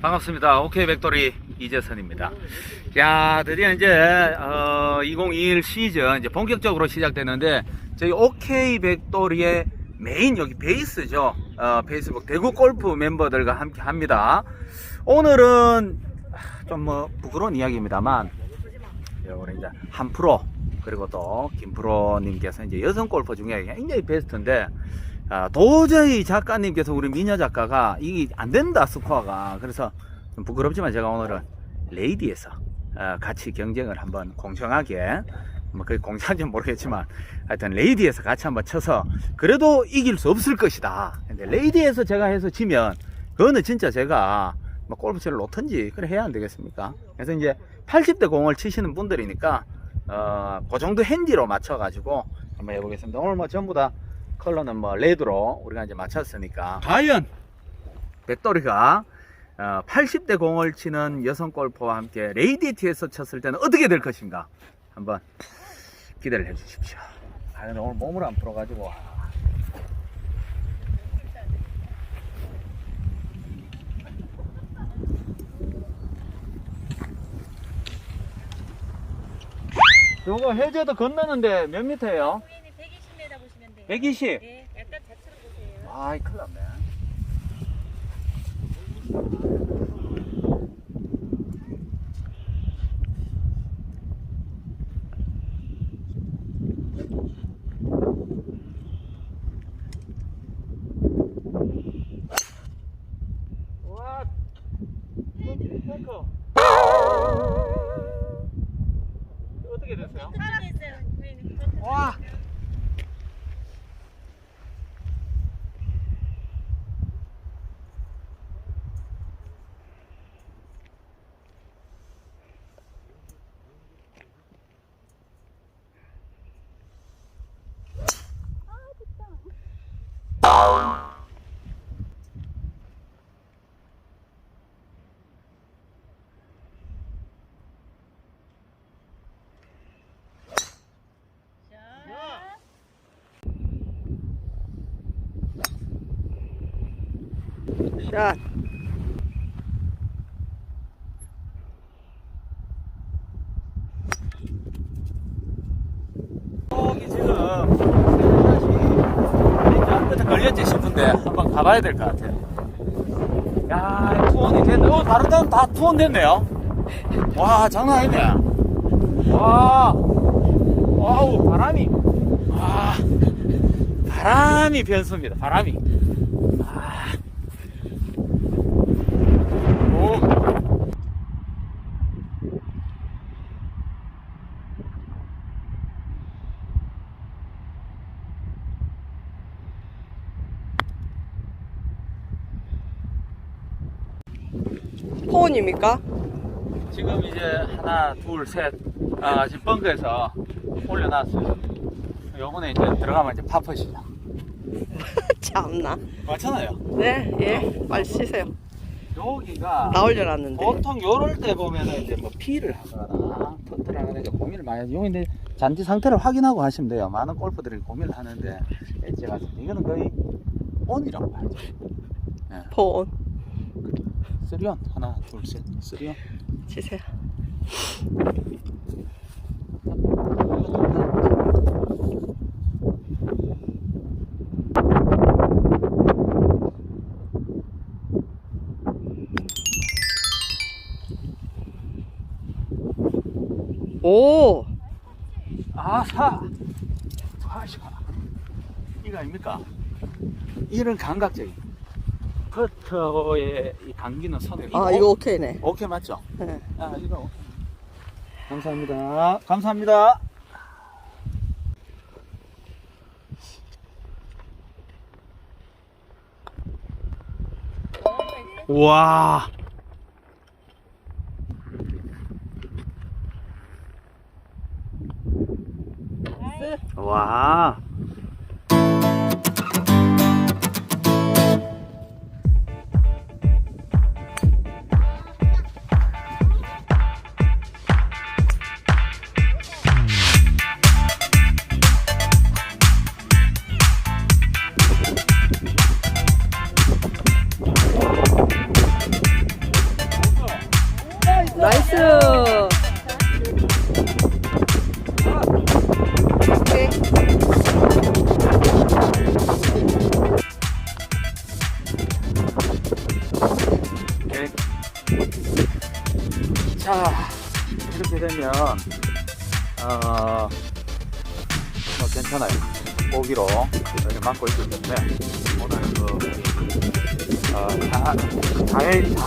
반갑습니다. 오케이 백돌이 이재선입니다. 야, 드디어 이제 어, 2021 시즌 이제 본격적으로 시작되는데 저희 오케이 백돌이의 메인 여기 베이스죠. 어, 페이스북 대구 골프 멤버들과 함께 합니다. 오늘은 좀 뭐 부끄러운 이야기입니다만 우리 이제 한 프로 그리고 또 김프로님께서 이제 여성 골퍼 중에 굉장히 베스트인데 아, 도저히 작가님께서 우리 미녀 작가가 이게 안 된다 스코어가. 그래서 좀 부끄럽지만 제가 오늘은 레이디에서 어, 같이 경쟁을 한번 공정하게 뭐 그게 공정한지 는 모르겠지만 하여튼 레이디에서 같이 한번 쳐서 그래도 이길 수 없을 것이다. 근데 레이디에서 제가 해서 지면 그거는 진짜 제가 뭐 골프채를 놓든지 그래 해야 안 되겠습니까? 그래서 이제 80대 공을 치시는 분들이니까 어, 그 정도 핸디로 맞춰 가지고 한번 해보겠습니다. 오늘 뭐 전부 다 컬러는 뭐 레드로 우리가 이제 맞췄으니까. 과연? 백돌이가 어, 80대 공을 치는 여성 골퍼와 함께 레이디티에서 쳤을 때는 어떻게 될 것인가? 한번 기대를 해 주십시오. 아 오늘 몸을 안 풀어가지고. 요거 해저도 건너는데 몇 미터예요? 고객님 120m 보시면 돼요. 120? 네, 약간 좌측으로 보세요. 아이 큰일 났네 와, 탱커. 어떻게 됐어요? 살아있어요. 고객님. 와. 자, 샷. 여기 지금 한테 걸렸지 싶은데 한번 가봐야 될 것 같아요. 야, 투혼이 됐네. 어, 다른 데는 다 투혼 됐네요. 와, 장난 아니네. 와, 와우, 바람이. 와, 바람이 변수입니다. 바람이. 아. 오. 포원입니까? 지금 이제 하나, 둘, 셋, 아, 지금 벙커에서 올려놨어요. 요번에 이제 들어가면 이제 파퍼시죠. 참나. 맞잖아요. 네, 예. 빨리 치세요. 여기가 나올 줄 알았는데. 보통 요럴 때 보면은 이제 뭐 피를 하거나 터트를 하거나 이제 고민을 많이 하죠. 요인데 잔디 상태를 확인하고 하시면 돼요. 많은 골프들이 고민을 하는데 엣지 같은 이거는 거의 온이라고 봐야죠. 포원. 쓰리온 하나, 둘, 셋, 쓰리온. 치세요. 오! 아, 사. 아시구나. 이거 아닙니까? 이런 감각적인 퍼터의 이 당기는 선을. 아, 이거 오케이네. 오케이 맞죠? 네. 아, 이거. 감사합니다. 감사합니다. 와. 와.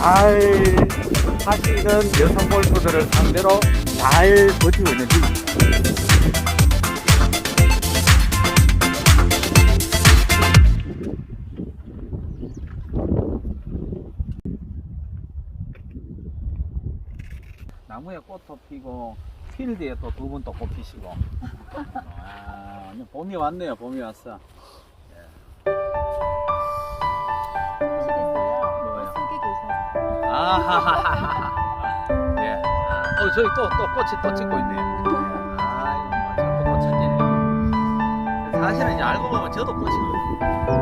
잘, 잘 하시는 여성 골프들을 상대로 잘 버티고 있는 중입니다. 나무에 꽃도 피고 필드에 또 두 분 또 꽃 피시고. 아, 봄이 왔네요 봄이 왔어. 뭐예 아하하하하 예. 어 저기 또 또 꽃이 또 찍고 있네요. 아이고 뭐 전부 꽃 찾지네 사실은 이제 알고 보면 저도 꽃이거든요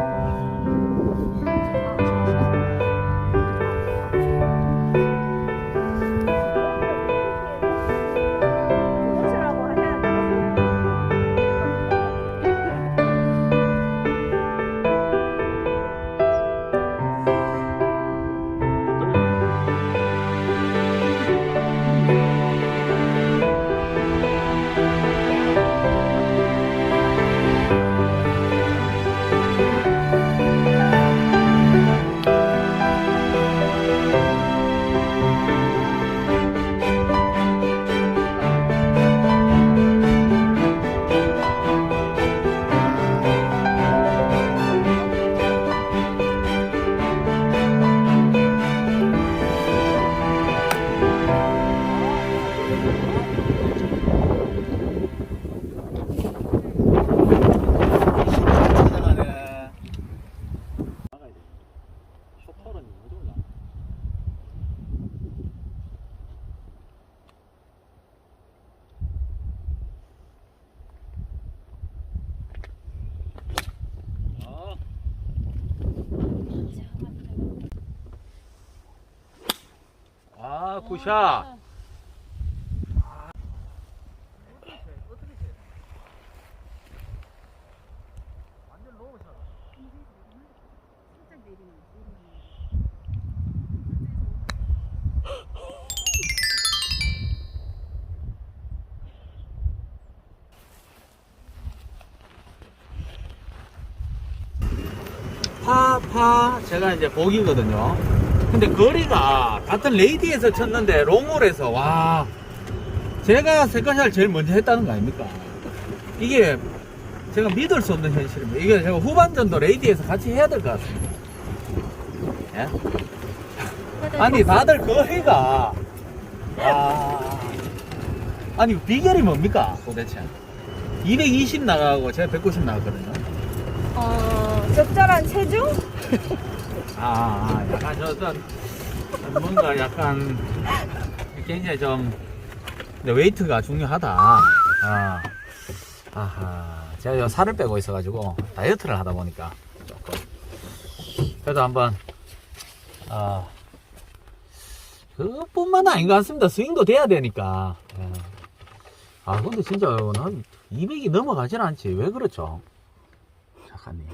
굿샷. 파, 파, 제가 이제 복이거든요. 근데 거리가 같은 레이디에서 쳤는데 롱홀에서, 와, 제가 세컨샷을 제일 먼저 했다는 거 아닙니까? 이게 제가 믿을 수 없는 현실입니다. 이게 제가 후반전도 레이디에서 같이 해야 될 것 같습니다. 예? 아니, 다들 거리가, 아, 아니, 비결이 뭡니까, 도대체? 220 나가고 제가 190 나갔거든요. 어, 적절한 체중? 아, 아, 약간 저, 저 뭔가 약간 굉장히 좀 근데 웨이트가 중요하다. 아, 아하, 제가 요 살을 빼고 있어가지고 다이어트를 하다 보니까 조금 그래도 한번 아 그뿐만 아닌 것 같습니다. 스윙도 돼야 되니까. 예. 아 근데 진짜 난 200이 넘어가질 않지. 왜 그렇죠? 작가님.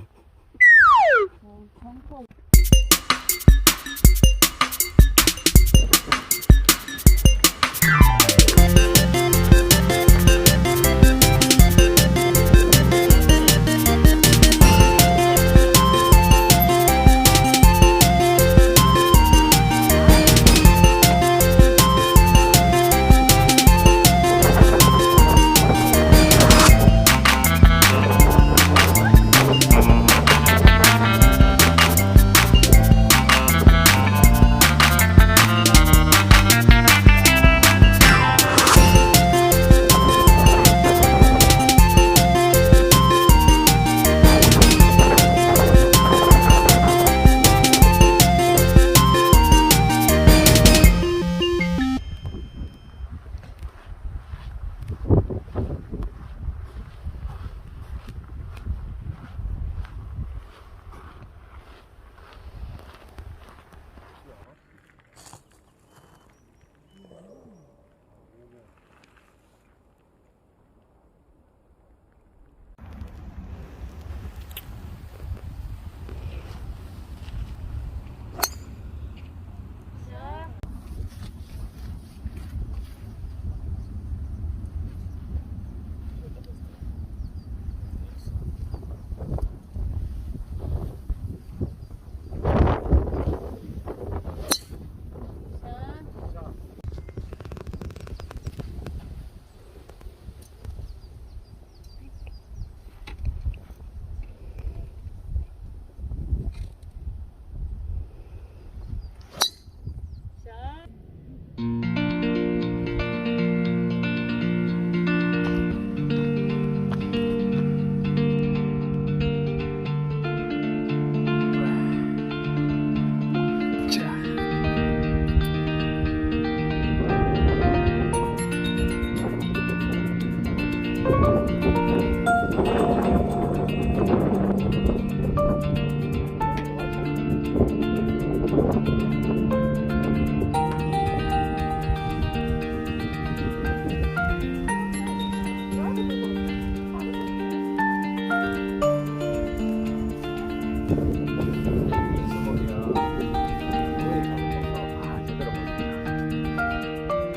you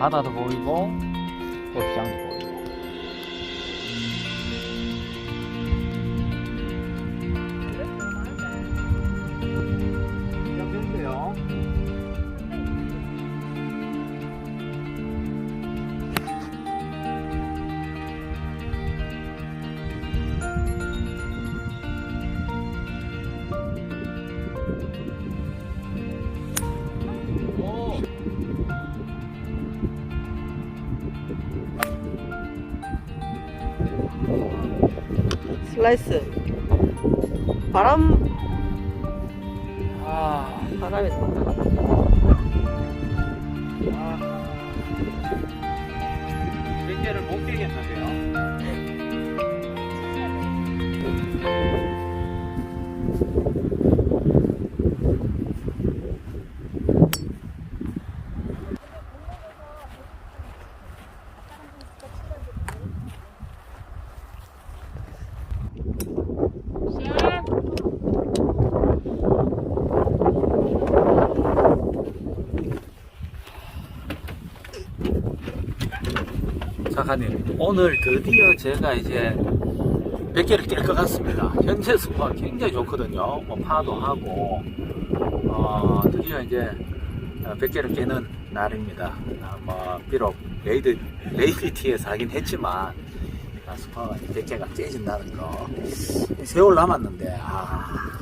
바다도 보이고 슬라이스. 바람, 아, 바람이 나. 몇 개를 못 깨겠는데요? 작가님, 오늘 드디어 제가 이제 100개를 깰것 같습니다. 현재 스코어 굉장히 좋거든요. 뭐 파도 하고, 어, 드디어 이제 100개를 깨는 날입니다. 아, 뭐, 비록 레이드, 레이드 티에서 하긴 했지만, 아, 스코어가 100개가 깨진다는 거. 세월 남았는데, 아,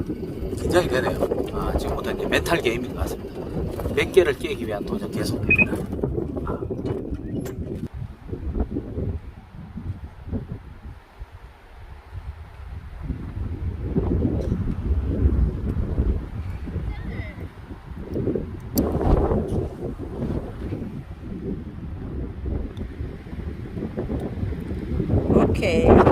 긴장이 되네요. 아, 지금부터 이제 멘탈 게임인 것 같습니다. 100개를 깨기 위한 도전 계속입니다. 오 케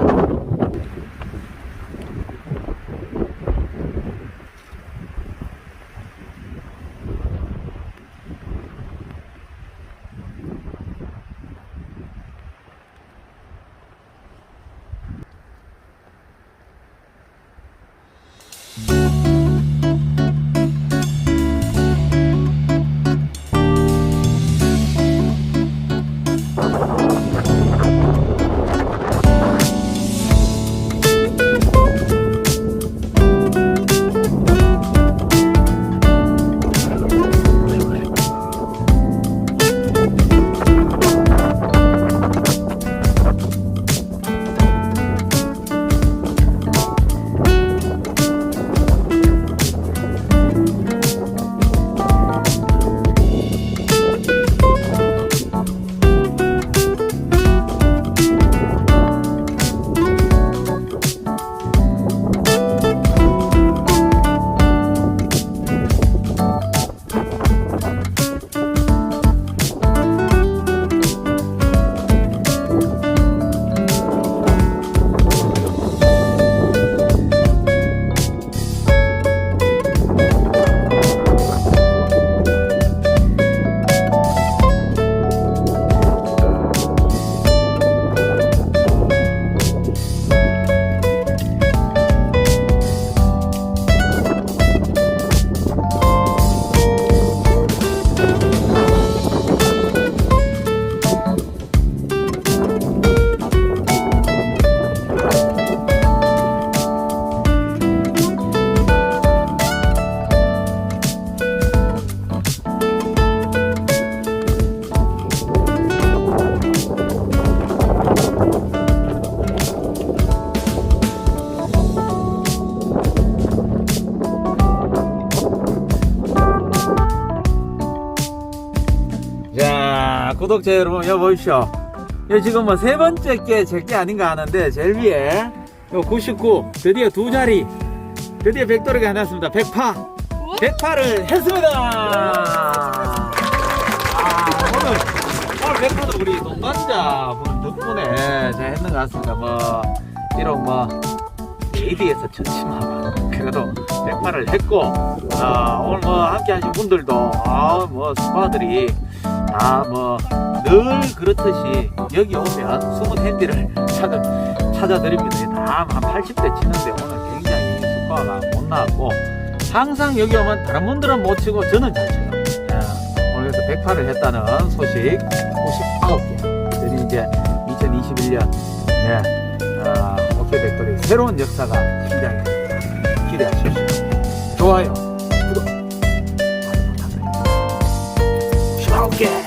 구독자 여러분, 여기 보십시오. 이 지금 뭐 세 번째 게 제 게 아닌가 하는데, 제일 위에, 요 99, 드디어 두 자리, 드디어 백도리가 나왔습니다. 100파! 100파를 했습니다! 아, 오늘, 오늘 100파도 우리 동반자 분 덕분에 잘 했는 것 같습니다. 뭐, 비록 뭐, AD에서 졌지만, 그래도 108을 했고, 아, 오늘 뭐, 함께 하신 분들도, 아, 뭐, 스파들이 다 뭐, 늘 그렇듯이 여기 오면 숨은 핸디를 찾아, 찾아드립니다. 다한 80대 치는데 오늘 굉장히 스코어가 못 나왔고, 항상 여기 오면 다른 분들은 못 치고 저는 잘 쳐요. 예, 오늘 그래서 108을 했다는 소식 99개. 저희 이제 2021년, 네, 아, 오케이 백돌이 새로운 역사가 시작이 기대하십시오. 좋아요. podcast.